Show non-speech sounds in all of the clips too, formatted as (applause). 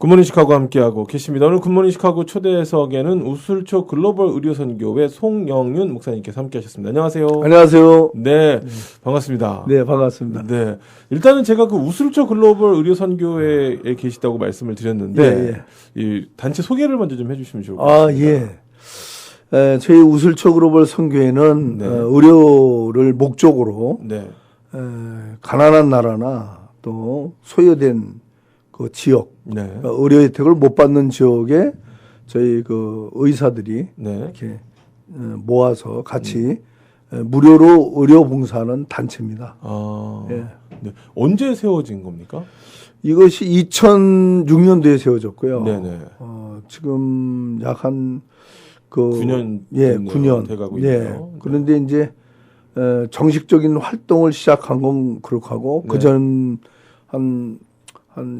굿모닝 시카고 함께하고 계십니다. 오늘 굿모닝 시카고 초대석에는 우술초 글로벌 의료선교회 송영윤 목사님께서 함께하셨습니다. 안녕하세요. 안녕하세요. 네, 반갑습니다. 네, 반갑습니다. 네, 일단은 제가 그 우술초 글로벌 의료선교회에 계시다고 말씀을 드렸는데 네, 이 단체 소개를 먼저 좀 해주시면 좋을 것 같습니다. 아, 예. 에, 저희 우슬초 글로벌 선교회는 네. 어, 의료를 목적으로 네, 에, 가난한 나라나 또 소외된 그 지역, 네, 어, 의료 혜택을 못 받는 지역에 저희 그 의사들이 네. 이렇게 어, 모아서 같이 에, 무료로 의료 봉사하는 단체입니다. 아, 예. 네. 언제 세워진 겁니까? 이것이 2006년도에 세워졌고요. 네네. 어, 지금 약 한 그 9년 예, 됐네요. 9년 돼가고 예. 있네요. 그런데 이제 에, 정식적인 활동을 시작한 건 그렇고 하고 네. 그전 한한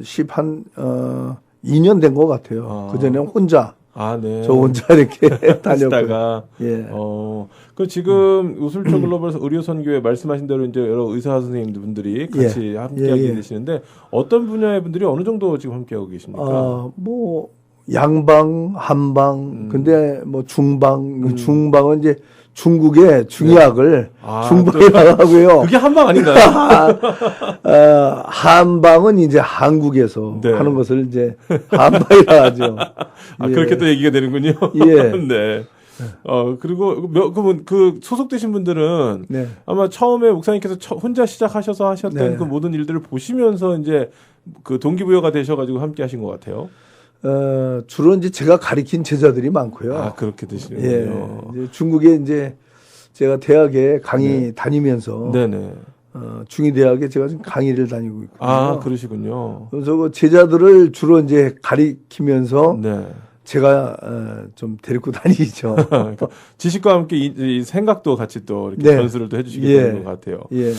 10, 한, 어, 2년 된 것 같아요. 아. 그 전에 혼자, 아, 네. 저 혼자 이렇게 (laughs) 다녔고. 하시다가 예. 어, 그 지금 우술초 글로벌 의료 선교회 말씀하신 대로 이제 여러 의사 선생님들이 같이 함께하게 예, 예. 되시는데 어떤 분야의 분들이 어느 정도 지금 함께하고 계십니까? 아, 뭐, 양방, 한방, 음. 근데 뭐 중방, 중방은 이제 중국의 중의학을 아, 중방이라고 하고요. 그게 한방 아닌가요? (laughs) 어, 한방은 이제 한국에서 네. 하는 것을 이제 한방이라 하죠. 아, 예. 그렇게 또 얘기가 되는군요. 예. (laughs) 네. 어, 그리고 몇, 그분, 그 소속되신 분들은 네. 아마 처음에 목사님께서 처- 혼자 시작하셔서 하셨던 네. 그 모든 일들을 보시면서 이제 그 동기부여가 되셔가지고 함께 하신 것 같아요. 어, 주로 이제 제가 가리킨 제자들이 많고요. 아, 그렇게 예. 되시는군요. 이제 중국에 이제 제가 대학에 강의 다니면서 네네. 어, 중의대학에 제가 지금 강의를 다니고 있거든요. 아, 그러시군요. 그래서 그 제자들을 주로 이제 가리키면서 네. 제가 어, 좀 데리고 (laughs) 다니죠. 그러니까 지식과 함께 이, 이 생각도 같이 또 이렇게 네. 전수를 또 해주시게 예. 되는 것 같아요. 예.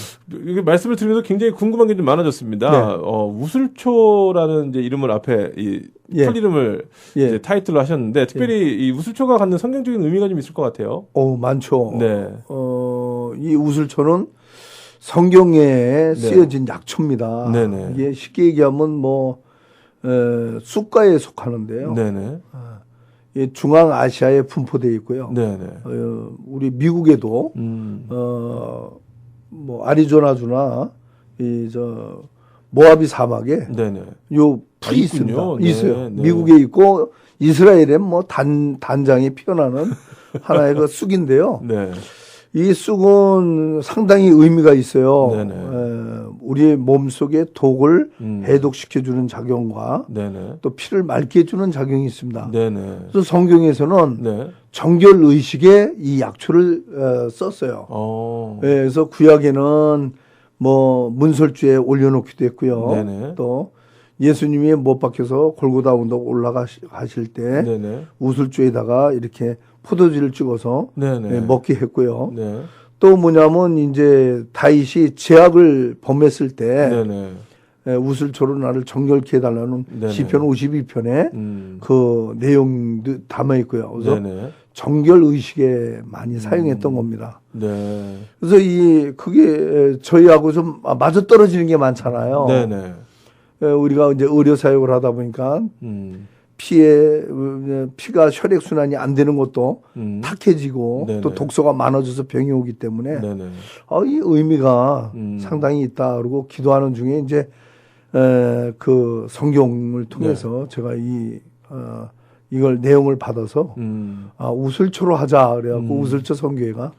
이게 말씀을 드리면서 굉장히 궁금한 게 좀 많아졌습니다. 네. 어, 우술초라는 이제 이름을 앞에 이 예. 풀 이름을 예. 이제 타이틀로 하셨는데 특별히 이 우술초가 갖는 성경적인 의미가 좀 있을 것 같아요. 어, 많죠. 네. 어, 이 우슬초는 성경에 쓰여진 약초입니다. 네네. 이게 쉽게 얘기하면 뭐, 에, 쑥과에 속하는데요. 네네. 이 중앙 아시아에 분포되어 있고요. 네네. 어, 우리 미국에도, 음. 어, 뭐, 아리조나주나, 이, 저, 모하비 사막에 네네. 요 풀이 아. 있습니다. 네, 있어요. 네. 미국에 있고, 이스라엘에 뭐 단, 단장이 피어나는 하나의 그 (laughs) 쑥인데요. 네. 이 쑥은 상당히 의미가 있어요. 네네. 에, 우리의 몸 속에 독을 음. 해독시켜주는 작용과 네네. 또 피를 맑게 해주는 작용이 있습니다. 네네. 그래서 성경에서는 네. 정결 의식에 이 약초를 어, 썼어요. 어. 예, 그래서 구약에는 뭐 문설주에 올려놓기도 했고요. 네네. 또 예수님이 못 박혀서 골고다 언덕 올라가실 때 네네. 우슬주에다가 이렇게 포도주를 찍어서 네네. 예, 먹게 했고요. 네. 또 뭐냐면 이제 다윗이 제약을 범했을 때 네네. 에, 우슬초로 나를 정결케 해달라는 네네. 시편 52편에 음. 그 내용도 담아 있고요. 그래서 네네. 정결 의식에 많이 음. 사용했던 겁니다. 네. 그래서 이 그게 에, 저희하고 좀 맞아 떨어지는 게 많잖아요. 네네. 에, 우리가 이제 의료 사역을 하다 보니까 음. 피에 어, 피가 혈액 순환이 안 되는 것도 음. 탁해지고 네네. 또 독소가 많아져서 병이 오기 때문에. 어, 이 의미가 음. 상당히 있다. 그리고 기도하는 중에 이제 에, 그 성경을 통해서 제가 이 어, 이걸 내용을 받아서 음. 아, 우슬초로 하자 그래갖고 음. 우슬초 성교회가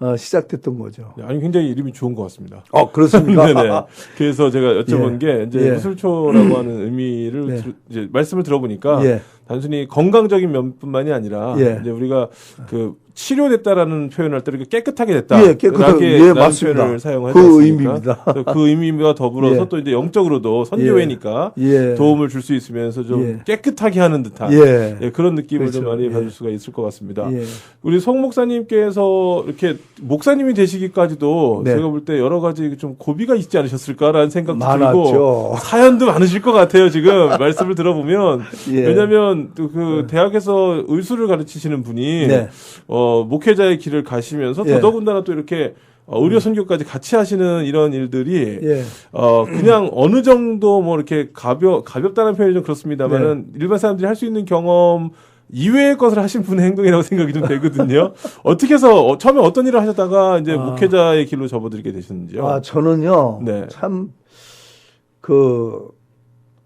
어, 시작됐던 거죠. 네, 아니 굉장히 이름이 좋은 것 같습니다. 어 그렇습니까? 네네. (laughs) 그래서 제가 여쭤본 예. 게 이제 예. 무술초라고 하는 의미를 네. 들- 이제 말씀을 들어보니까 예. 단순히 건강적인 면뿐만이 아니라 예. 이제 우리가 그 치료됐다라는 표현할 때 이렇게 깨끗하게 됐다. 예, 깨끗하게. 예, 맞습니다. 표현을 사용하지 그 않습니까? 의미입니다. 그 의미와 더불어서 예. 또 이제 영적으로도 선교회니까 예. 도움을 줄 수 있으면서 좀 예. 깨끗하게 하는 듯한 예. 예, 그런 느낌을 좀 그렇죠. 많이 예. 받을 수가 있을 것 같습니다. 예. 우리 송 목사님께서 이렇게 목사님이 되시기까지도 네. 제가 볼 때 여러 가지 좀 고비가 있지 않으셨을까라는 생각도 들고 많았죠. 사연도 많으실 것 같아요 지금 (laughs) 말씀을 들어보면 예. 왜냐하면 또그 대학에서 의술을 가르치시는 분이 네. 어, 목회자의 길을 가시면서 예. 더더군다나 또 이렇게 어, 의료 선교까지 같이 하시는 이런 일들이 예. 어 그냥 어느 정도 뭐 이렇게 가벼 가볍다는 표현이 좀 그렇습니다만은 네. 일반 사람들이 할 수 있는 경험 이외의 것을 하신 분의 행동이라고 (laughs) 생각이 좀 되거든요. 어떻게 해서 어, 처음에 어떤 일을 하셨다가 이제 아. 목회자의 길로 접어들게 되셨는지요? 아, 저는요. 네. 참, 그,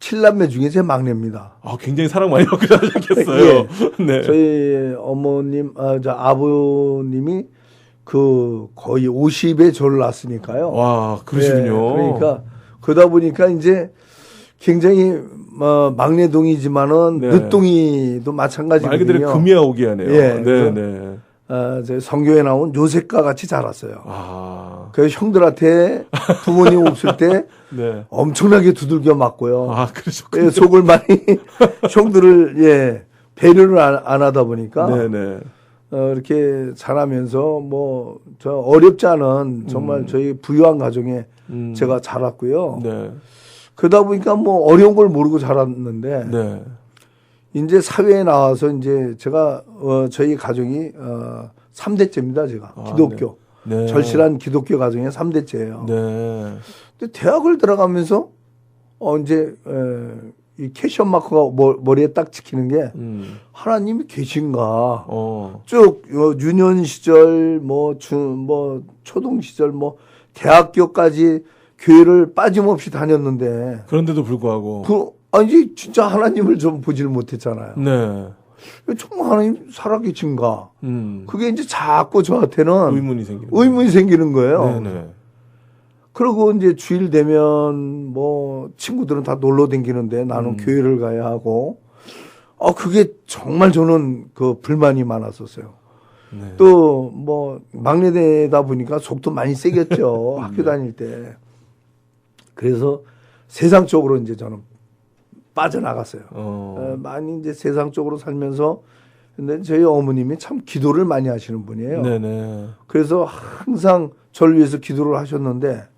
칠남매 중에 제 막내입니다. 아, 굉장히 사랑 많이 받고 자셨겠어요. (laughs) 예. (laughs) 네. 저희 어머님, 아, 저 아버님이 그 거의 50에 저를 낳았으니까요. 와, 그러시군요. 예, 그러니까 그러다 보니까 이제 굉장히 뭐 막내 동이지만은 네. 늦동이도 말 마찬가지거든요. 그대로 금이야 오기 하네요. 예, 네, 네. 아, 저 성교에 나온 요셉과 같이 자랐어요. 아, 그래서 형들한테 부모님 없을 때 (laughs) 네. 엄청나게 두들겨 맞고요. 아, 그러셨군요. 예, 속을 많이 (laughs) 형들을 예 배려를 안, 안 하다 보니까 네, 네. 어, 이렇게 자라면서 뭐 저 어렵지 않은 정말 저희 부유한 가정에 음. 제가 자랐고요. 네. 그러다 보니까 뭐 어려운 걸 모르고 자랐는데 네. 이제 사회에 나와서 이제 제가 어, 저희 가정이 어, 3대째입니다. 제가 아, 기독교 네. 절실한 기독교 가정의 3대째예요. 네. 근데 대학을 들어가면서 어 이제 에, 이 캐션 마커가 머, 머리에 딱 찍히는 게 음. 하나님이 계신가. 어. 쭉 어, 유년 시절 뭐중뭐 초등 시절 뭐 대학교까지 교회를 빠짐없이 다녔는데 그런데도 불구하고. 그 아니 진짜 하나님을 좀 보질 못했잖아요. 네. 정말 하나님 살아계신가? 음. 그게 이제 자꾸 저한테는 의문이 생기는. 의문이 생기는 거예요. 네네. 그리고 이제 주일 되면 뭐 친구들은 다 놀러 다니는데 나는 음. 교회를 가야 하고 어 그게 정말 저는 그 불만이 많았었어요. 네. 또뭐 막내되다 보니까 속도 많이 세겠죠. (laughs) 학교 네. 다닐 때. 그래서 세상 쪽으로 이제 저는 빠져나갔어요. 어. 어, 많이 이제 세상 쪽으로 살면서 근데 저희 어머님이 참 기도를 많이 하시는 분이에요. 네네. 그래서 항상 저를 위해서 기도를 하셨는데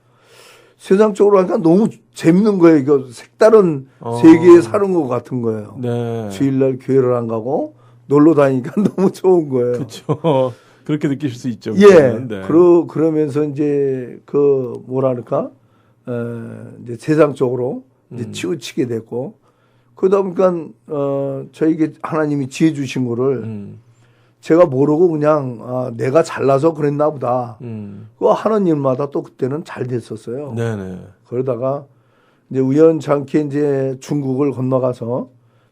세상 쪽으로 하니까 너무 재밌는 거예요. 이거 색다른 어. 세계에 사는 것 같은 거예요. 네. 주일날 교회를 안 가고 놀러 다니니까 (laughs) 너무 좋은 거예요. 그렇죠. 그렇게 느끼실 수 있죠. 예. 네. 그러, 그러면서 이제 그 뭐랄까, 어, 이제 세상 쪽으로 이제 음. 치우치게 됐고, 그러다 보니까, 어, 저에게 하나님이 지혜 주신 거를 음. 제가 모르고 그냥, 아, 내가 잘나서 그랬나 보다. 음. 그거 하는 일마다 또 그때는 잘 됐었어요. 네네. 그러다가 이제 우연찮게 이제 중국을 건너가서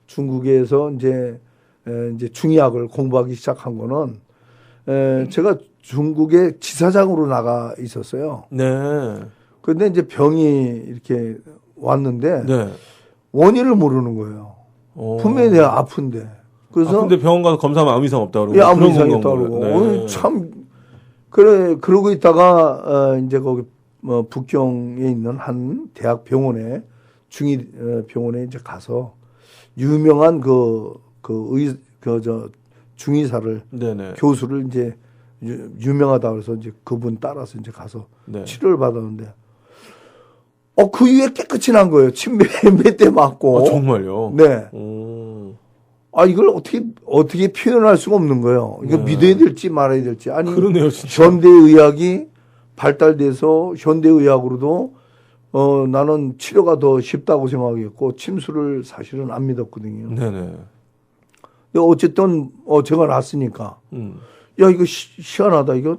중국에서 이제 에, 이제 중의학을 공부하기 시작한 거는 에, 제가 중국의 지사장으로 나가 있었어요. 네. 근데 이제 병이 이렇게 왔는데 네. 원인을 모르는 거예요. 어. 분명히 내가 아픈데. 아, 그래서 근데 병원 가서 검사하면 아무 이상 없다 그러고. 예, 아무 건가요? 없다고 그러고. 네. 어, 참 그래 그러고 있다가 어, 이제 거기 뭐 북경에 있는 한 대학 병원에 중위 어, 병원에 이제 가서 유명한 그 그 의 그 저 중의사를 네네. 교수를 이제 유, 유명하다 그래서 이제 그분 따라서 이제 가서 네. 치료를 받았는데 어 그 이후에 깨끗이 난 거예요. 침몇대 (laughs) 맞고. 어, 정말요? 네. 오. 아 이걸 어떻게 어떻게 표현할 수가 없는 거예요. 이거 네. 믿어야 될지 말아야 될지 아니 그러네요. 현대 의학이 발달돼서 현대 의학으로도 어 나는 치료가 더 쉽다고 생각했고 침수를 사실은 안 믿었거든요. 네네. 근데 어쨌든 어 제가 났으니까 음. 야 이거 시, 희한하다 이거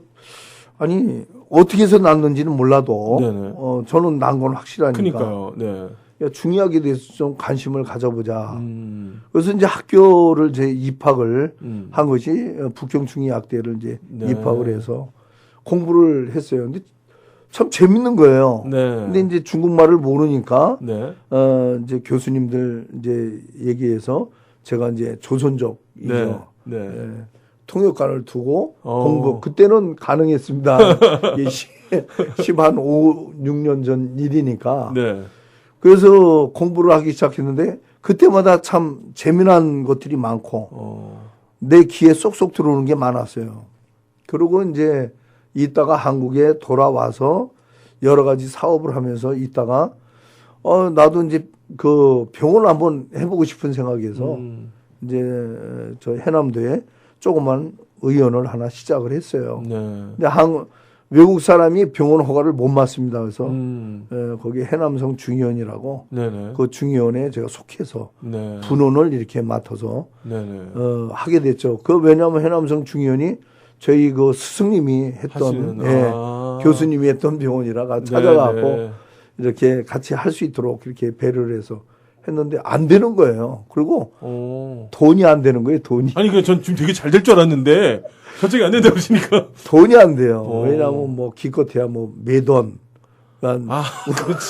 아니 어떻게 해서 났는지는 몰라도 네네. 어 저는 난 건 확실하니까 그니까요. 네. 야, 중의학에 대해서 좀 관심을 가져보자. 음. 그래서 이제 학교를 제 입학을 음. 한 것이 어, 북경 중의학대를 이제 네. 입학을 해서 공부를 했어요. 근데 참 재밌는 거예요. 네. 근데 이제 중국말을 모르니까 네. 어 이제 교수님들 이제 얘기해서 제가 이제 조선족이죠. 네. 네. 예, 통역관을 두고 어. 공부 그때는 가능했습니다. (laughs) 이게 시- 십한 5, 6년 전 일이니까. 네. 그래서 공부를 하기 시작했는데 그때마다 참 재미난 것들이 많고 어. 내 귀에 쏙쏙 들어오는 게 많았어요. 그리고 이제 이따가 한국에 돌아와서 여러 가지 사업을 하면서 있다가 어 나도 이제 그 병원을 한번 해보고 싶은 생각에서 음. 이제 저 해남도에 조그만 의원을 하나 시작을 했어요. 네. 근데 한 외국 사람이 병원 허가를 못 맞습니다. 그래서 음. 에, 거기 해남성 중의원이라고 네네. 그 중의원에 제가 속해서 네. 분원을 이렇게 맡아서 네네. 어, 하게 됐죠. 그 왜냐하면 해남성 중의원이 저희 그 스승님이 했던 하시는, 예, 아. 교수님이 했던 병원이라가 네네. 찾아가고 이렇게 같이 할 수 있도록 이렇게 배려를 해서 했는데 안 되는 거예요. 그리고 어. 돈이 안 되는 거예요. 돈이 아니 그전 지금 되게 잘 될 줄 알았는데 갑자기 안 된다고 그러시니까 돈이 안 돼요. 어. 왜냐하면 뭐 기껏해야 뭐 매돈 그러니까 아 그렇지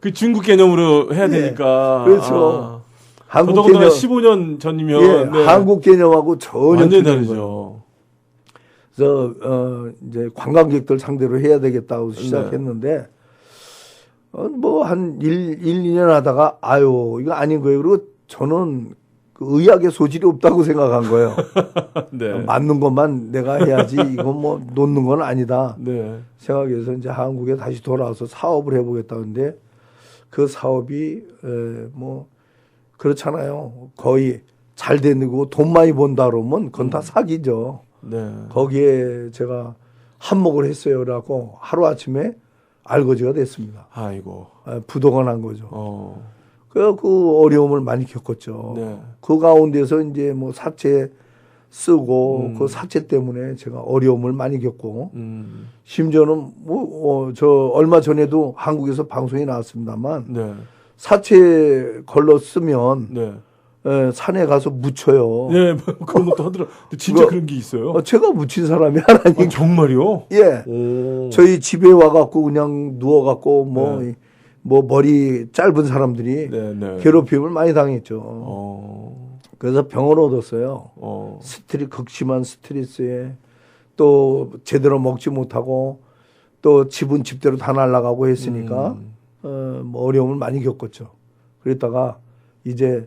그 중국 개념으로 해야 예. 되니까 그렇죠. 아. 한국 개념 15년 전이면 예, 네. 한국 개념하고 전혀 거예요. 다르죠. 그래서 어 이제 관광객들 상대로 해야 네. 되겠다고 시작했는데 어, 뭐 한 1, 1, 2년 하다가 아유 이거 아닌 거예요. 그리고 저는 그 의학의 소질이 없다고 생각한 거예요. (laughs) 네. 맞는 것만 내가 해야지 이건 뭐 놓는 건 아니다 네. 생각해서 이제 한국에 다시 돌아와서 사업을 해보겠다는데 그 사업이 에, 뭐 그렇잖아요. 거의 잘 되고 돈 많이 번다 그러면 그건 다 사기죠. 네. 거기에 제가 한몫을 했어요 라고 하루 아침에 알거지가 됐습니다. 아이고. 아, 부도가 난 거죠. 어. 그그 어려움을 많이 겪었죠. 네. 그 가운데서 이제 뭐 사채 쓰고 음. 그 사채 때문에 제가 어려움을 많이 겪고 음. 심지어는 뭐저 얼마 전에도 한국에서 방송에 나왔습니다만 네. 사채 걸러 쓰면 네. 에, 산에 가서 묻혀요. 네, 뭐 그런 것도 하더라. 근데 진짜 그거- 그런 게 있어요. 어, 제가 묻힌 사람이 하나님. 아, 정말요? 예. 오. 저희 집에 와갖고 그냥 누워갖고 뭐, 네. 뭐 머리 짧은 사람들이 네, 네. 괴롭힘을 많이 당했죠. 어. 그래서 병을 얻었어요. 어. 스트리, 극심한 스트레스에 또 제대로 먹지 못하고 또 집은 집대로 다 날아가고 했으니까 음. 어, 뭐 어려움을 많이 겪었죠. 그랬다가 이제 에,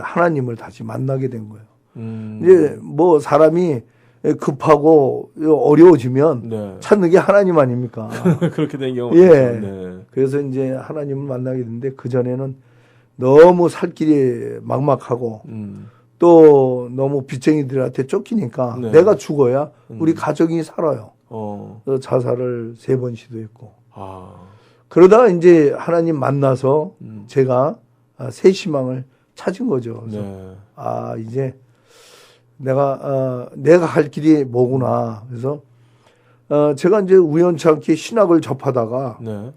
하나님을 다시 만나게 된 거예요. 음. 이제 뭐 사람이 급하고 어려워지면 네. 찾는 게 하나님 아닙니까? (laughs) 그렇게 된 경우가 예. 네. 그래서 이제 하나님을 만나게 됐는데 그 전에는 너무 살 길이 막막하고 음. 또 너무 빚쟁이들한테 쫓기니까 네. 내가 죽어야 음. 우리 가정이 살아요. 어. 그래서 자살을 세 번 시도했고 아. 그러다가 이제 하나님 만나서 음. 제가 아, 새 희망을 찾은 거죠. 그래서 네. 아 이제 내가 어, 내가 할 길이 뭐구나. 그래서 어, 제가 이제 우연찮게 신학을 접하다가 네.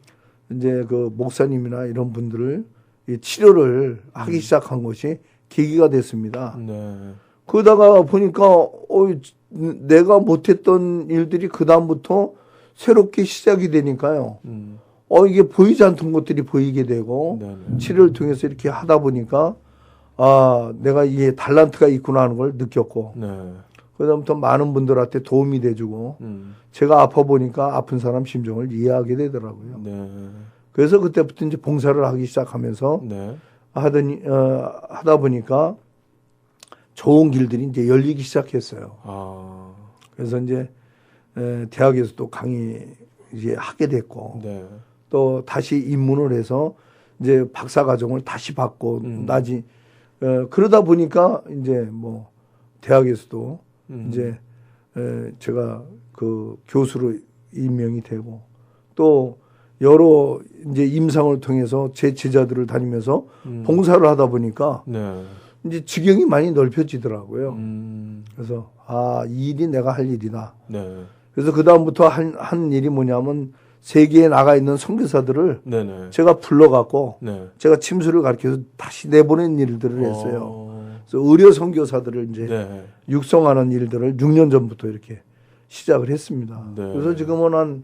이제 그 목사님이나 이런 분들을 이 치료를 하기 시작한 것이 계기가 됐습니다. 네. 그러다가 보니까 어, 내가 못했던 일들이 그 다음부터 새롭게 시작이 되니까요. 음. 어 이게 보이지 않던 것들이 보이게 되고 네. 네. 치료를 통해서 이렇게 하다 보니까 아 내가 이게 달란트가 있구나 하는 걸 느꼈고 네. 그다음부터 많은 분들한테 도움이 돼주고 음. 제가 아파 보니까 아픈 사람 심정을 이해하게 되더라고요. 네. 그래서 그때부터 이제 봉사를 하기 시작하면서 네. 하더니 어, 하다 보니까 좋은 길들이 이제 열리기 시작했어요. 아. 그래서 이제 에, 대학에서도 강의 이제 하게 됐고 네. 또 다시 입문을 해서 이제 박사 과정을 다시 받고 음. 나지 어, 그러다 보니까 이제 뭐 대학에서도 음. 이제 에, 제가 그 교수로 임명이 되고 또 여러 이제 임상을 통해서 제 제자들을 다니면서 음. 봉사를 하다 보니까 네. 이제 지경이 많이 넓혀지더라고요. 음. 그래서 아, 이 일이 내가 할 일이다. 네. 그래서 그 다음부터 한, 한 일이 뭐냐면 세계에 나가 있는 선교사들을 네네. 제가 불러갖고 네. 제가 침수를 가르쳐서 다시 내보낸 일들을 했어요. 어. 그래서 의료 선교사들을 이제 네. 육성하는 일들을 6년 전부터 이렇게 시작을 했습니다. 네. 그래서 지금은 한,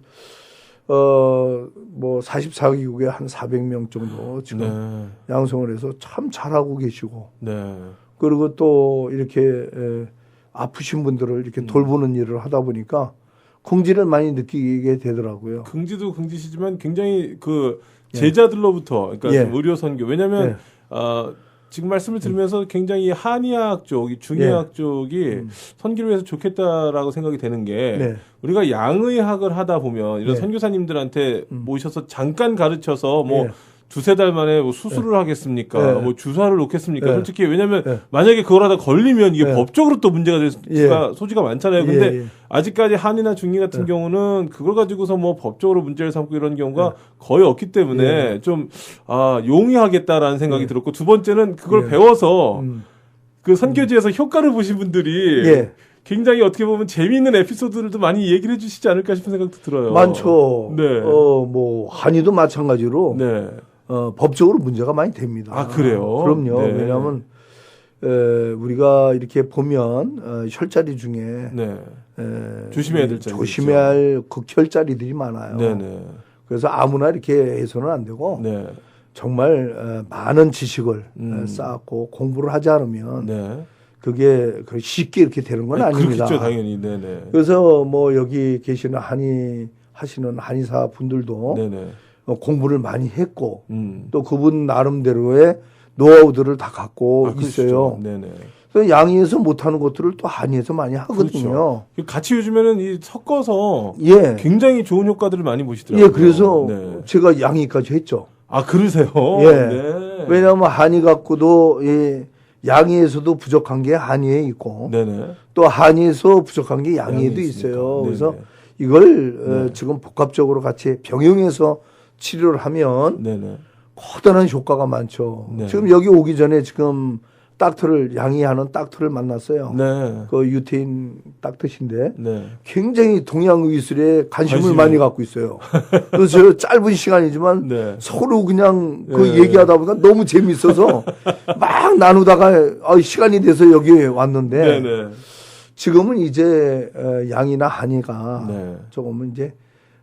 어, 뭐 44개국에 한 400명 정도 지금 네. 양성을 해서 참 잘하고 계시고 네. 그리고 또 이렇게 에, 아프신 분들을 이렇게 음. 돌보는 일을 하다 보니까 긍지를 많이 느끼게 되더라고요. 긍지도 긍지시지만 굉장히 그 제자들로부터 그러니까 예. 좀 의료 선교 왜냐하면 예. 어, 지금 말씀을 들으면서 굉장히 한의학 쪽, 이 중의학 쪽이 예. 음. 선교를 위해서 좋겠다라고 생각이 되는 게 네. 우리가 양의학을 하다 보면 이런 네. 선교사님들한테 음. 모셔서 잠깐 가르쳐서 뭐 예. 두세 달 만에 뭐 수술을 하겠습니까? 네. 뭐 주사를 놓겠습니까? 네. 솔직히 왜냐면 네. 만약에 그걸 하다 걸리면 이게 네. 법적으로 또 문제가 될 수가 소지가 많잖아요. 근데 예, 예. 아직까지 한이나 중이 같은 경우는 그걸 가지고서 뭐 법적으로 문제를 삼고 이런 경우가 거의 없기 때문에 좀 아, 용이하겠다라는 생각이 네. 들었고 두 번째는 그걸 예. 배워서 음. 그 선교지에서 효과를 보신 분들이 예. 굉장히 어떻게 보면 재미있는 에피소드들도 많이 얘기를 해주시지 않을까 싶은 생각도 들어요. 많죠. 네. 어, 뭐 한의도 마찬가지로 네. 어, 법적으로 문제가 많이 됩니다. 아, 그래요? 그럼요. 네. 왜냐하면 에, 우리가 이렇게 보면 어, 혈자리 중에 네. 에, 조심해야 될 자리가 조심해야 할 극혈자리들이 많아요. 네네. 그래서 아무나 이렇게 해서는 안 되고 네. 정말 어, 많은 지식을 음. 어, 쌓고 공부를 하지 않으면 네. 그게 그 쉽게 이렇게 되는 건 네, 아닙니다. 그렇겠죠, 당연히. 네네. 그래서 뭐 여기 계시는 한의 하시는 한의사 분들도 네네. 어, 공부를 많이 했고 음. 또 그분 나름대로의 노하우들을 다 갖고 아. 있어요. 네네. 그래서 양의에서 못하는 것들을 또 한의에서 많이 하거든요. 그렇죠. 같이 요즘에는 이 섞어서 예. 굉장히 좋은 효과들을 많이 보시더라고요. 예, 그래서 네. 제가 양의까지 했죠. 아 그러세요? 예. 네. 왜냐하면 한의 갖고도 이 양의에서도 부족한 게 한의에 있고 네네. 또 한의에서 부족한 게 양의에도. 있어요. 그래서 네네. 이걸 어, 네. 지금 복합적으로 같이 병행해서 치료를 하면 네네. 커다란 효과가 많죠. 네. 지금 여기 오기 전에 지금 닥터를 양의하는 닥터를 만났어요. 네. 그 유태인 닥터신데 네. 굉장히 동양 의술에 관심을 관심이- 많이 갖고 있어요. (laughs) 그래서 저 짧은 시간이지만 네. 서로 그냥 그 네. 얘기하다 보니까 너무 재밌어서 (laughs) 막 나누다가 아, 시간이 돼서 여기 왔는데 네네. 지금은 이제 어, 양이나 한이가 네. 조금은 이제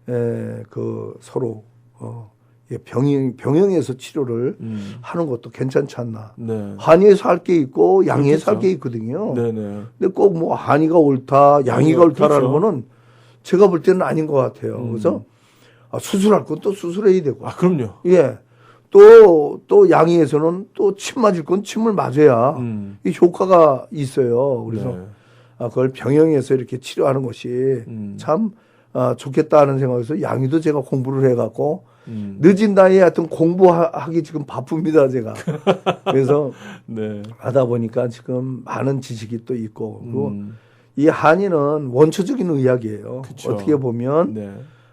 에, 그 서로 어, 예, 병행 병행해서 치료를 음. 하는 것도 괜찮지 않나. 네. 한의에서 할 게 있고 양의에서 할. 게 있거든요. 네네. 근데 꼭 뭐 한의가 옳다, 양의가 네, 옳다라는 그렇죠. 거는 제가 볼 때는 아닌 것 같아요. 음. 그래서 아, 수술할 건 또 수술해야 되고, 아 그럼요. 예, 또 또 양의에서는 또 침 맞을 건 침을 맞아야 음. 이 효과가 있어요. 그래서 네. 아, 그걸 병행해서 이렇게 치료하는 것이 음. 참 아, 좋겠다는 생각에서 양의도 제가 공부를 해갖고 음. 늦은 나이에 하여튼 공부하기 지금 바쁩니다, 제가. (laughs) 그래서 네. 하다 보니까 지금 많은 지식이 또 있고 그리고 음. 이 한의는 원초적인 의학이에요. 그쵸. 어떻게 보면 네.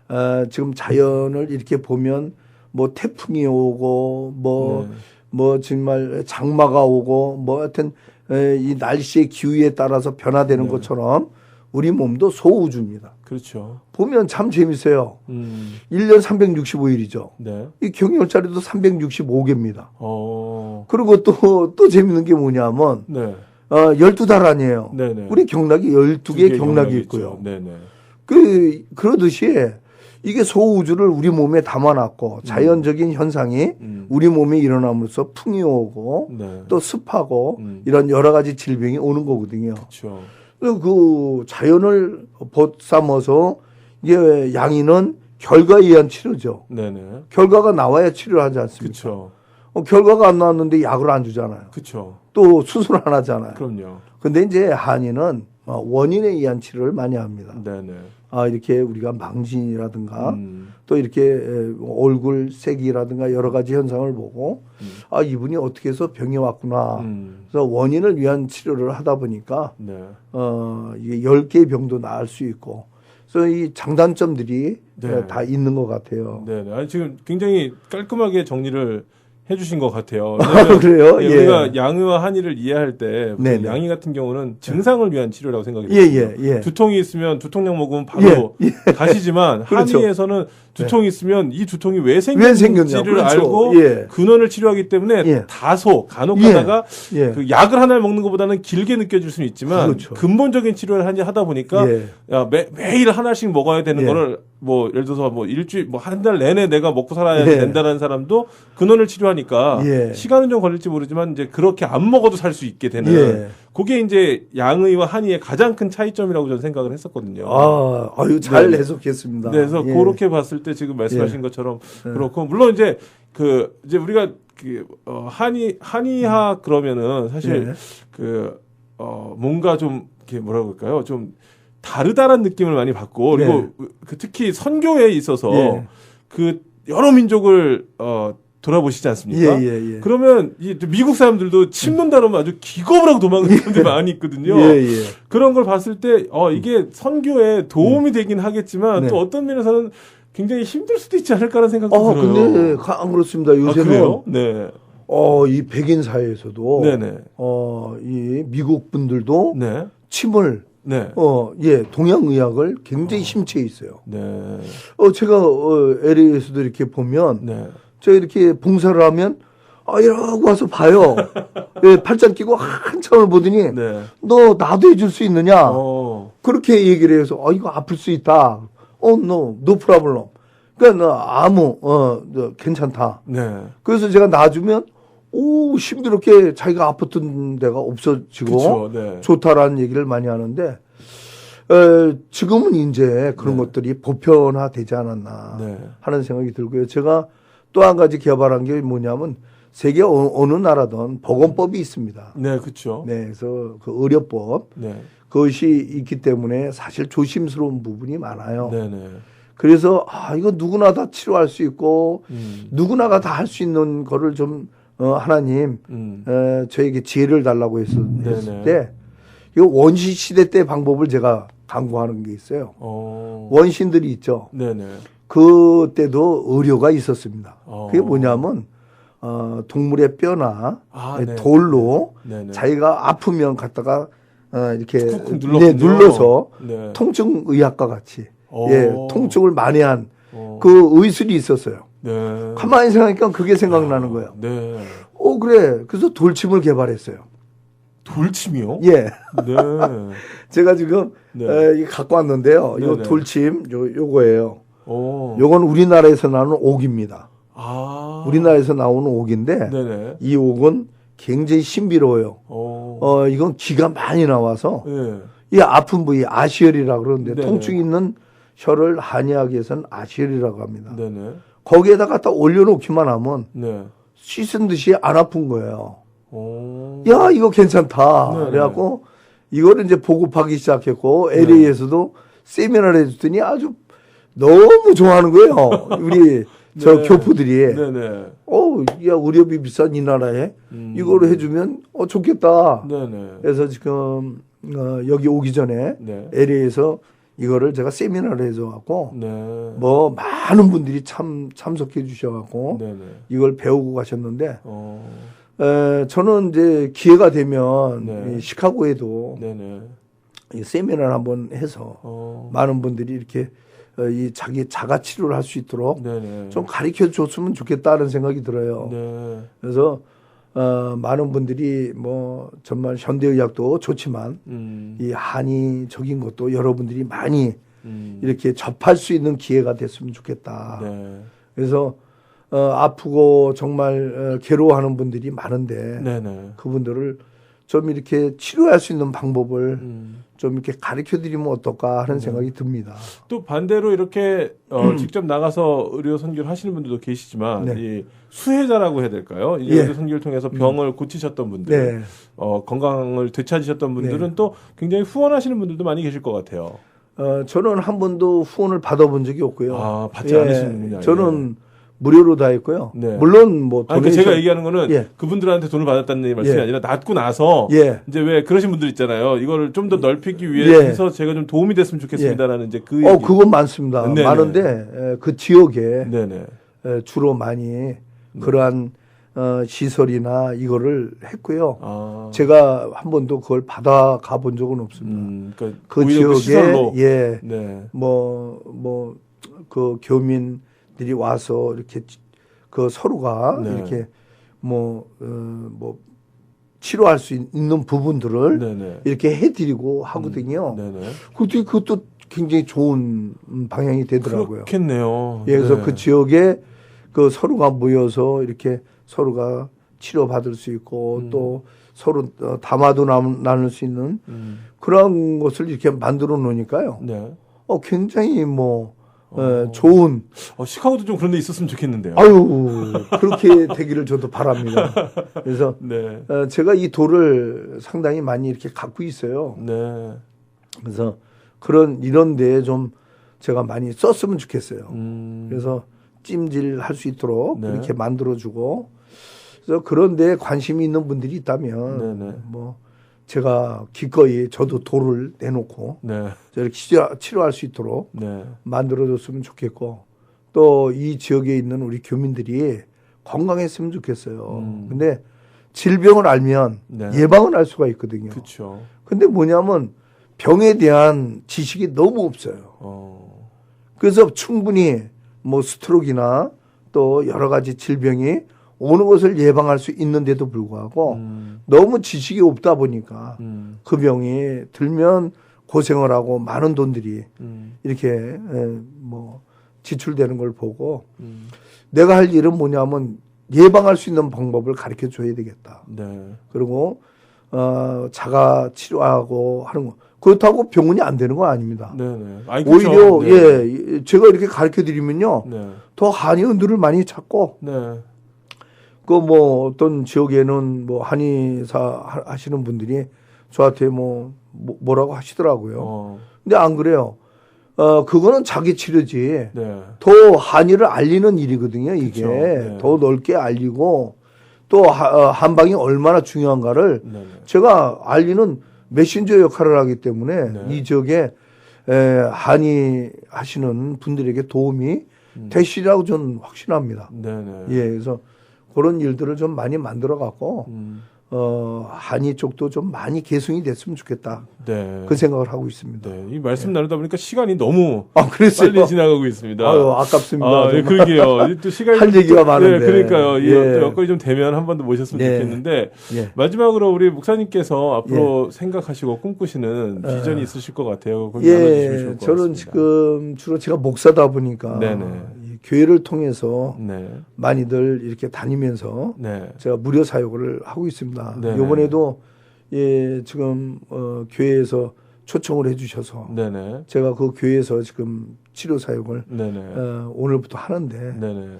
어, 지금 자연을 이렇게 보면 뭐 태풍이 오고 뭐 네. 뭐 정말 장마가 오고 뭐 하여튼 에, 이 날씨의 기후에 따라서 변화되는 네. 것처럼 우리 몸도 소우주입니다. 그렇죠. 보면 참 재밌어요. 음. 1년 365일이죠. 네. 이 경열자리도 365개입니다. 어. 그리고 또, 또 재밌는 게 뭐냐면, 네. 어, 12달 아니에요. 네네. 우리 경락이 12개 두 개의 경락이 경락이 있고요. 네네. 그, 그러듯이 이게 소우주를 우리 몸에 담아놨고 자연적인 현상이 음. 우리 몸에 일어남으로써 풍이 오고 네. 또 습하고 음. 이런 여러 가지 질병이 오는 거거든요. 그렇죠. 그리고 그 자연을 벗삼아서 이게 양이는 결과에 의한 치료죠. 네네. 결과가 나와야 치료를 하지 않습니까? 그렇죠. 어, 결과가 안 나왔는데 약을 안 주잖아요. 그렇죠. 또 수술 안 하잖아요. 그럼요. 근데 이제 한의는 어, 원인에 의한 치료를 많이 합니다. 네네. 아, 이렇게 우리가 망신이라든가 음. 또 이렇게 에, 얼굴 색이라든가 여러 가지 현상을 보고 음. 아, 이분이 어떻게 해서 병이 왔구나. 음. 그래서 원인을 위한 치료를 하다 보니까 네. 어, 이게 10개의 병도 나을 수 있고 그래서 이 장단점들이 네. 에, 다 있는 것 같아요. 네 네. 아니, 지금 굉장히 깔끔하게 정리를 해주신 것 같아요. (laughs) 아, 그래요? 예, 예. 우리가 양의와 한의를 이해할 때 보통 네네. 양의 같은 경우는 증상을 위한 치료라고 생각이 예. 예, 예. 두통이 있으면 두통약 먹으면 바로 예, 가시지만 (laughs) 그렇죠. 한의에서는 두통이 있으면 이 두통이 왜왜 생겼는지를 생겼냐. 그렇죠. 알고 예. 근원을 치료하기 때문에 예. 다소 간혹 예. 가다가 예. 그 약을 하나를 먹는 것보다는 길게 느껴질 수는 있지만 그렇죠. 근본적인 치료를 하지 하다 보니까 예. 야, 매, 매일 하나씩 먹어야 되는 예. 거를 뭐 예를 들어서 뭐 일주일 뭐 한 달 내내 내가 먹고 살아야 예. 된다는 사람도 근원을 치료하니까 예. 시간은 좀 걸릴지 모르지만 이제 그렇게 안 먹어도 살 수 있게 되는 예. 그게 이제 양의와 한의의 가장 큰 차이점이라고 저는 생각을 했었거든요. 아, 아유 잘 네. 해석했습니다. 네, 그래서 예. 그렇게 봤을 때 지금 말씀하신 예. 것처럼 그렇고 물론 이제 그 이제 우리가 그 어, 한의 한의학 그러면은 사실 예. 그 어, 뭔가 좀 이렇게 뭐라 그럴까요? 좀 다르다는 느낌을 많이 받고 그리고 그 특히 선교에 있어서 예. 그 여러 민족을 어 돌아보시지 않습니까? 예, 예, 예. 그러면 이 미국 사람들도 침 논다면 아주 기겁을 하고 도망가는 사람들이 (laughs) 많이 있거든요. 예, 예. 그런 걸 봤을 때, 어, 이게 선교에 도움이 되긴 하겠지만 네. 또 어떤 면에서는 굉장히 힘들 수도 있지 않을까라는 생각도 아, 들어요. 근데 가- 안 그렇습니다. 아, 요새는 그래요? 네. 어, 이 백인 사회에서도 네네. 어, 이 미국 분들도 네. 침을 네. 어, 예, 동양 의학을 굉장히 심취해 있어요. 네. 어, 제가 어, LA에서도 이렇게 보면 네. 제가 이렇게 봉사를 하면 아, 이러고 와서 봐요. (laughs) 예, 팔짱 끼고 한참을 보더니 네. 너 나도 해줄 수 있느냐? 어. 그렇게 얘기를 해서 아, 이거 아플 수 있다. 어, no, no problem. 그러니까 너 아무 어, 너 괜찮다. 네. 그래서 제가 놔주면 오 힘들게 자기가 아팠던 데가 없어지고 그렇죠. 네. 좋다라는 얘기를 많이 하는데 에, 지금은 이제 그런 네. 것들이 보편화되지 않았나 네. 하는 생각이 들고요. 제가 또 한 가지 개발한 게 뭐냐면 세계 어, 느 나라든 보건법이 있습니다. 네, 그렇죠. 네, 그래서 그 의료법 네. 그것이 있기 때문에 사실 조심스러운 부분이 많아요. 네, 네. 그래서 아 이거 누구나 다 치료할 수 있고 음. 누구나가 다 할 수 있는 거를 좀 어, 하나님 음. 에, 저에게 지혜를 달라고 했, 네네. 했을 때 이거 원시 시대 때 방법을 제가 강구하는 게 있어요. 어. 원신들이 있죠. 네, 네. 그때도 의료가 있었습니다. 어. 그게 뭐냐면 어, 동물의 뼈나 아, 네. 돌로 네, 네. 자기가 아프면 갖다가 어, 이렇게 네. 눌러서 네. 통증 의학과 같이 어. 예, 통증을 만회한 어. 그 의술이 있었어요. 네. 가만히 생각하니까 그게 생각나는 거예요. 네. 어 그래. 그래서 돌침을 개발했어요. 돌침이요? 예. 네. (laughs) 제가 지금 네. 에, 이거 갖고 왔는데요. 이거 네네. 돌침 요 요거예요. 어. 요건 우리나라에서 나오는 옥입니다. 아. 우리나라에서 나오는 옥인데 네네. 이 옥은 굉장히 신비로워요. 어. 어 이건 기가 많이 나와서 네. 이 아픈 부위 아시혈이라 그러는데 네네. 통증 있는 혈을 한의학에서는 아시혈이라고 합니다. 네네. 거기에다 갖다 올려놓기만 하면 네. 씻은 듯이 안 아픈 거예요. 어. 야 이거 괜찮다. 네네. 그래갖고 이거를 이제 보급하기 시작했고 LA에서도 세미나를 해줬더니 아주 너무 좋아하는 거예요. (laughs) 우리 저 네. 교포들이. 네네. 어, 야 의료비 비싼 이 나라에 음. 이거를 해주면 어 좋겠다. 네네. 그래서 지금 어, 여기 오기 전에 네. LA에서 이거를 제가 세미나를 해줘갖고 네. 뭐 많은 분들이 참 참석해 주셔 갖고 네네. 이걸 배우고 가셨는데 어. 에, 저는 이제 기회가 되면 네. 이 시카고에도 네네. 이 세미나를 한번 해서 어. 많은 분들이 이렇게 어, 이 자기 자가 치료를 할 수 있도록 네네. 좀 가르쳐 줬으면 좋겠다는 생각이 들어요. 네. 그래서 어, 많은 분들이 뭐 정말 현대의학도 좋지만 음. 이 한의적인 것도 여러분들이 많이 음. 이렇게 접할 수 있는 기회가 됐으면 좋겠다. 네. 그래서 어, 아프고 정말 어, 괴로워하는 분들이 많은데 네네. 그분들을 좀 이렇게 치료할 수 있는 방법을 음. 좀 이렇게 가르쳐 드리면 어떨까 하는 생각이 듭니다. 또 반대로 이렇게 어, 직접 나가서 의료 선교를 하시는 분들도 계시지만 네. 이 수혜자라고 해야 될까요? 이 예. 의료 선교를 통해서 병을 고치셨던 분들, 네. 어, 건강을 되찾으셨던 분들은 또 굉장히 후원하시는 분들도 많이 계실 것 같아요. 어, 저는 한 번도 후원을 받아본 적이 없고요. 아, 받지 않으시는군요. 저는 무료로 다 했고요. 네. 물론 뭐 아니, 그러니까 제가 얘기하는 거는 예. 그분들한테 돈을 받았다는 말씀이 예. 아니라 낫고 나서 예. 이제 왜 그러신 분들 있잖아요. 이거를 좀 더 넓히기 예. 위해서 제가 좀 도움이 됐으면 좋겠습니다라는 이제 그 어, 얘기. 그건 많습니다. 네네. 많은데 에, 그 지역에 네네. 에, 주로 많이 그러한 어, 시설이나 이거를 했고요. 아. 제가 한 번도 그걸 받아 가본 적은 없습니다. 음, 그러니까 그그 지역에 시설로. 예, 네. 뭐뭐그 교민 들이 와서 이렇게 치- 그 서로가 네. 이렇게 뭐 어, 뭐 치료할 수 있- 있는 부분들을 네네. 이렇게 해드리고 하거든요. 네네. 그것도 그것도 굉장히 좋은 음, 방향이 되더라고요. 그렇겠네요. 예, 그래서 네. 그 지역에 그 서로가 모여서 이렇게 서로가 치료 받을 수 있고 음. 또 서로 어, 담화도 남- 나눌 수 있는 음, 그런 것을 이렇게 만들어 놓으니까요. 네. 어, 굉장히 뭐, 어, 어. 좋은, 어, 시카고도 좀 그런 데 있었으면 좋겠는데요. 아유, 그렇게 (laughs) 되기를 저도 바랍니다. 그래서, 네. 어, 제가 이 돌을 상당히 많이 이렇게 갖고 있어요. 네. 그래서 그런, 이런 데에 좀 제가 많이 썼으면 좋겠어요. 음. 그래서 찜질할 수 있도록 네. 그렇게 만들어주고 그래서 그런 데 관심이 있는 분들이 있다면 네 네. 뭐 제가 기꺼이 저도 돌을 내놓고 네. 저렇게 치료, 치료 할 수 있도록 네. 만들어줬으면 좋겠고 또 이 지역에 있는 우리 교민들이 건강했으면 좋겠어요. 음. 근데 질병을 알면 네. 예방을 할 수가 있거든요. 그렇죠. 근데 뭐냐면 병에 대한 지식이 너무 없어요. 어. 그래서 충분히 뭐 스트로크나 또 여러 가지 질병이 오는 것을 예방할 수 있는데도 불구하고 음. 너무 지식이 없다 보니까 음. 그 병이 들면 고생을 하고 많은 돈들이 음. 이렇게 에, 뭐 지출되는 걸 보고 음. 내가 할 일은 뭐냐면 예방할 수 있는 방법을 가르쳐 줘야 되겠다. 네. 그리고 어 자가 치료하고 하는 거 그렇다고 병원이 안 되는 건 아닙니다. 네네. 아니, 그렇죠. 오히려 네. 예 제가 이렇게 가르쳐 드리면요 네. 더 한의원들을 많이 찾고 네. 그 뭐 어떤 지역에는 뭐 한의사 하- 하시는 분들이 저한테 뭐 뭐- 뭐라고 하시더라고요. 어. 근데 안 그래요. 어 그거는 자기 치료지. 네. 더 한의를 알리는 일이거든요. 이게 네. 더 넓게 알리고 또 하- 어, 한방이 얼마나 중요한가를 네네. 제가 알리는 메신저 역할을 하기 때문에 네. 이 지역에 에, 한의 하시는 분들에게 도움이 음. 되시리라고 저는 확신합니다. 네네. 예, 그래서 그런 일들을 좀 많이 만들어 갖고 음. 어, 한의 쪽도 좀 많이 개성이 됐으면 좋겠다. 네. 그 생각을 하고 있습니다. 네. 이 말씀 나누다 보니까 시간이 너무 아, 그랬어요. 빨리 지나가고 있습니다. 아유, 아깝습니다. 아, 예. 그러게요. (laughs) 이또 시간이 할좀 얘기가 또- 많은데. 네, 그러니까요. 이 예. 또 여건이 좀 되면 한 번 더 모셨으면 네. 좋겠는데 예. 마지막으로 우리 목사님께서 앞으로 생각하시고 꿈꾸시는 어. 비전이 있으실 것 같아요. 예, 것 저는. 지금 주로 제가 목사다 보니까 네네. 이 교회를 통해서 네, 많이들 이렇게 다니면서 네, 제가 무료 사역을 하고 있습니다. 네네. 이번에도 예, 지금 어, 교회에서 초청을 해주셔서 네네, 제가 그 교회에서 지금 치료 사역을 네네, 어, 오늘부터 하는데 네네,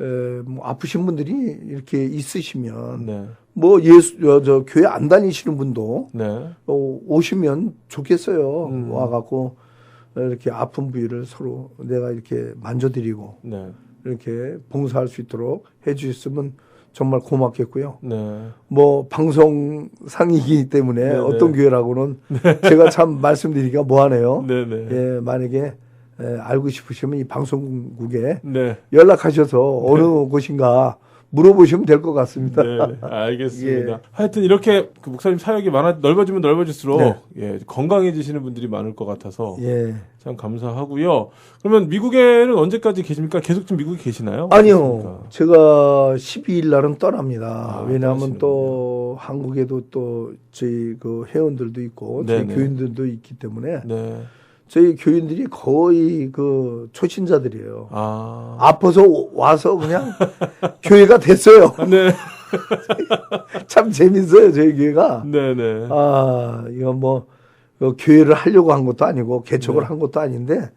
에, 뭐 아프신 분들이 이렇게 있으시면 네, 뭐 예수 어, 저 교회 안 다니시는 분도 네, 어, 오시면 좋겠어요. 음. 와갖고 이렇게 아픈 부위를 서로 내가 이렇게 만져드리고 네, 이렇게 봉사할 수 있도록 해주셨으면 정말 고맙겠고요. 네, 뭐 방송상이기 때문에 네네. 어떤 교회라고는 제가 참 말씀드리기가 뭐하네요. 네네, 예, 만약에 에, 알고 싶으시면 이 방송국에 네, 연락하셔서 어느 곳인가 물어보시면 될 것 같습니다. 네, 알겠습니다. (laughs) 예. 하여튼 이렇게 그 목사님 사역이 많아 넓어지면 넓어질수록 네. 예, 건강해지시는 분들이 많을 것 같아서 예. 참 감사하고요. 그러면 미국에는 언제까지 계십니까? 계속 좀 미국에 계시나요? 아니요. 어떻습니까? 제가 12일 날은 떠납니다. 아, 왜냐하면 떠나시는군요. 또 한국에도 또 저희 그 회원들도 있고 저희 네네. 교인들도 있기 때문에 네. 저희 교인들이 거의 그 초신자들이에요. 아. 아파서 오- 와서 그냥 (laughs) 교회가 됐어요. 네. (laughs) 참 재밌어요, 저희 교회가. 네네. 아, 이건 뭐, 그 교회를 하려고 한 것도 아니고, 개척을 네. 한 것도 아닌데,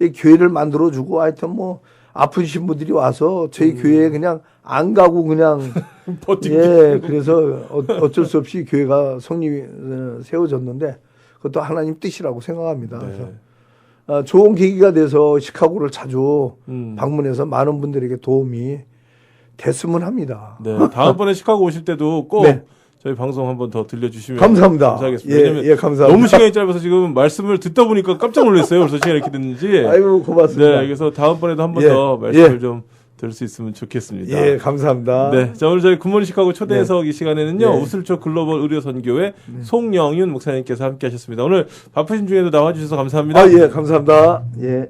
이 교회를 만들어주고, 하여튼 뭐, 아프신 분들이 와서 저희 음. 교회에 그냥 안 가고 그냥, (laughs) 버티고. 예, 그래서 어, 어쩔 수 없이 교회가 성립이 어, 세워졌는데, 그것도 하나님 뜻이라고 생각합니다. 그래서 네. 아, 좋은 계기가 돼서 시카고를 자주 음. 방문해서 많은 분들에게 도움이 됐으면 합니다. 네. 다음번에 시카고 오실 때도 꼭 네. 저희 방송 한번 더 들려주시면 감사합니다. 감사하겠습니다. 예, 예, 감사합니다. 너무 시간이 짧아서 지금 말씀을 듣다 보니까 깜짝 놀랐어요. 그래서 시간이 이렇게 됐는지. 아이고, 고맙습니다. 네. 그래서 다음번에도 한번 예, 더 말씀을 예. 좀 들을 수 있으면 좋겠습니다. 예, 감사합니다. 네. 자, 오늘 저희 굿모닝 시카고 초대해석 이 시간에는 요, 네. 우슬초 글로벌 의료선교회 송영윤 목사님께서 함께 하셨습니다. 오늘 바쁘신 중에도 나와 주셔서 감사합니다. 아, 예, 감사합니다. 예.